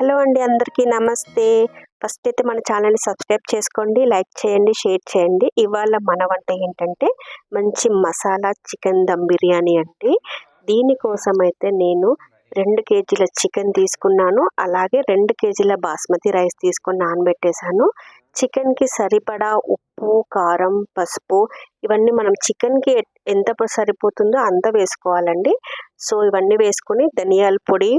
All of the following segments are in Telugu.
హలో అండి అందరికీ నమస్తే. ఫస్ట్ అయితే మన ఛానల్ని సబ్స్క్రైబ్ చేసుకోండి లైక్ చేయండి షేర్ చేయండి. ఇవాళ మన వంట ఏంటంటే మంచి మసాలా చికెన్ దమ్ బిర్యానీ అండి. దీనికోసం అయితే నేను రెండు కేజీల చికెన్ తీసుకున్నాను అలాగే రెండు కేజీల బాస్మతి రైస్ తీసుకొని నానబెట్టేశాను. చికెన్కి సరిపడా ఉప్పు కారం పసుపు ఇవన్నీ మనం చికెన్కి ఎంత సరిపోతుందో అంత వేసుకోవాలండి. సో ఇవన్నీ వేసుకొని ధనియాల పొడి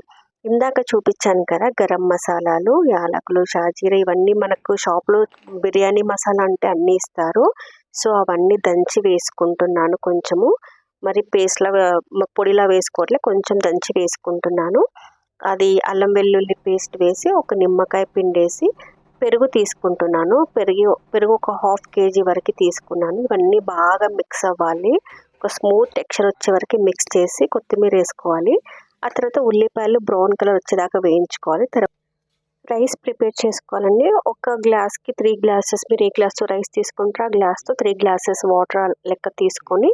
ఇందాక చూపించాను కదా గరం మసాలాలు యాలకులు షాజీరా ఇవన్నీ మనకు షాప్లో బిర్యానీ మసాలా అంటే అన్నీ ఇస్తారు. సో అవన్నీ దంచి వేసుకుంటున్నాను కొంచెము. మరి పేస్ట్లా పొడిలా వేసుకోవట్లే కొంచెం దంచి వేసుకుంటున్నాను. అది అల్లం వెల్లుల్లి పేస్ట్ వేసి ఒక నిమ్మకాయ పిండేసి పెరుగు తీసుకుంటున్నాను. పెరుగు పెరుగు ఒక హాఫ్ కేజీ వరకు తీసుకున్నాను. ఇవన్నీ బాగా మిక్స్ అవ్వాలి. ఒక స్మూత్ టెక్స్చర్ వచ్చే వరకు మిక్స్ చేసి కొత్తిమీర వేసుకోవాలి. ఆ తర్వాత ఉల్లిపాయలు బ్రౌన్ కలర్ వచ్చేదాకా వేయించుకోవాలి. తర్వాత రైస్ ప్రిపేర్ చేసుకోవాలండి. ఒక గ్లాస్కి త్రీ గ్లాసెస్ మీరు ఏ గ్లాస్తో రైస్ తీసుకుంటారో ఆ గ్లాస్తో త్రీ గ్లాసెస్ వాటర్ లెక్క తీసుకొని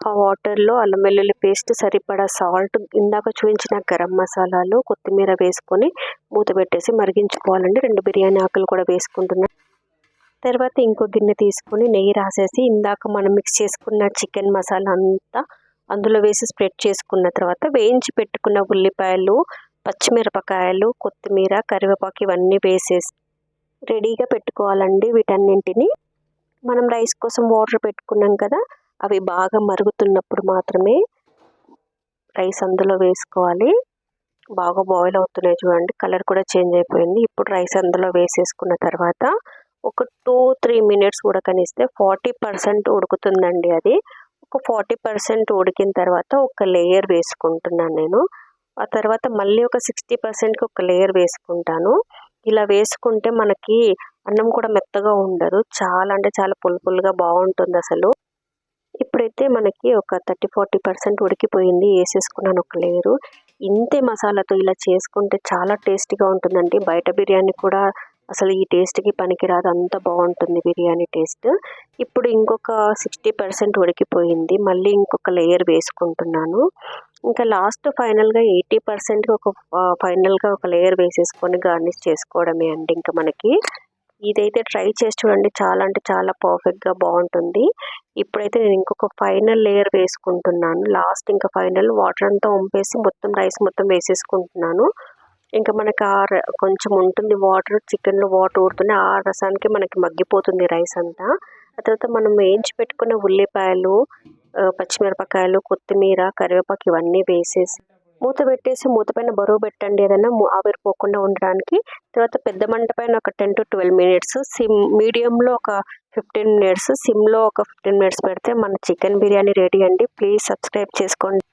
ఆ వాటర్లో అల్లం వెల్లుల్లి పేస్ట్ సరిపడా సాల్ట్ ఇందాక చూపించిన గరం మసాలాలు కొత్తిమీర వేసుకొని మూత పెట్టేసి మరిగించుకోవాలండి. రెండు బిర్యానీ ఆకులు కూడా వేసుకుంటున్నాను తర్వాత ఇంకో గిన్నె తీసుకొని నెయ్యి రాసేసి ఇందాక మనం మిక్స్ చేసుకున్న చికెన్ మసాలా అంతా అందులో వేసి స్ప్రెడ్ చేసుకున్న తర్వాత వేయించి పెట్టుకున్న ఉల్లిపాయలు పచ్చిమిరపకాయలు కొత్తిమీర కరివేపాకు ఇవన్నీ వేసేసి రెడీగా పెట్టుకోవాలండి వీటన్నింటిని. మనం రైస్ కోసం వాటర్ పెట్టుకున్నాం కదా అవి బాగా మరుగుతున్నప్పుడు మాత్రమే రైస్ అందులో వేసుకోవాలి. బాగా బాయిల్ అవుతున్నాయి చూడండి కలర్ కూడా చేంజ్ అయిపోయింది. ఇప్పుడు రైస్ అందులో వేసేసుకున్న తర్వాత ఒక టూ త్రీ మినిట్స్ ఉడకనిస్తే ఫార్టీ పర్సెంట్ ఉడుకుతుందండి అది. ఒక ఫార్టీ పర్సెంట్ ఉడికిన తర్వాత ఒక లేయర్ వేసుకుంటున్నాను నేను. ఆ తర్వాత మళ్ళీ ఒక సిక్స్టీ పర్సెంట్కి ఒక లేయర్ వేసుకుంటాను. ఇలా వేసుకుంటే మనకి అన్నం కూడా మెత్తగా ఉండదు. చాలా అంటే చాలా పులుపులుగా బాగుంటుంది అసలు. ఇప్పుడైతే మనకి ఒక థర్టీ ఫార్టీ పర్సెంట్ ఉడికిపోయింది. వేసేసుకున్నాను ఒక లేయరు. ఇంతే మసాలాతో ఇలా చేసుకుంటే చాలా టేస్టీగా ఉంటుందండి. బయట బిర్యానీ కూడా అసలు ఈ టేస్ట్కి పనికిరాదు. అంత బాగుంటుంది బిర్యానీ టేస్ట్ ఇప్పుడు ఇంకొక సిక్స్టీ పర్సెంట్ ఉడికిపోయింది. మళ్ళీ ఇంకొక లేయర్ వేసుకుంటున్నాను. ఇంకా లాస్ట్ ఫైనల్గా ఎయిటీ పర్సెంట్కి ఒక ఫైనల్గా ఒక లేయర్ వేసేసుకొని గార్నిష్ చేసుకోవడమే అండి ఇంకా మనకి. ఇదైతే ట్రై చేసి చూడండి. చాలా అంటే చాలా పర్ఫెక్ట్గా బాగుంటుంది. ఇప్పుడైతే నేను ఇంకొక ఫైనల్ లేయర్ వేసుకుంటున్నాను. లాస్ట్ ఇంకా ఫైనల్ వాటర్ అంతా వంపేసి మొత్తం రైస్ మొత్తం వేసేసుకుంటున్నాను. ఇంకా మనకి ఆ కొంచెం ఉంటుంది వాటర్ చికెన్లో వాటర్ ఊరుతుంది. ఆ రసానికి మనకి మగ్గిపోతుంది రైస్ అంతా. ఆ తర్వాత మనం వేయించి పెట్టుకున్న ఉల్లిపాయలు పచ్చిమిరపకాయలు కొత్తిమీర కరివేపాకు ఇవన్నీ వేసేసి మూత పెట్టేసి మూత పైన బరువు పెట్టండి ఏదైనా ఆవిరిపోకుండా ఉండడానికి. తర్వాత పెద్ద మంట పైన ఒక ten to twelve minutes sim మీడియంలో ఒక ఫిఫ్టీన్ మినిట్స్ సిమ్లో ఒక ఫిఫ్టీన్ మినిట్స్ పెడితే మన చికెన్ బిర్యానీ రెడీ అండి. ప్లీజ్ సబ్స్క్రైబ్ చేసుకోండి.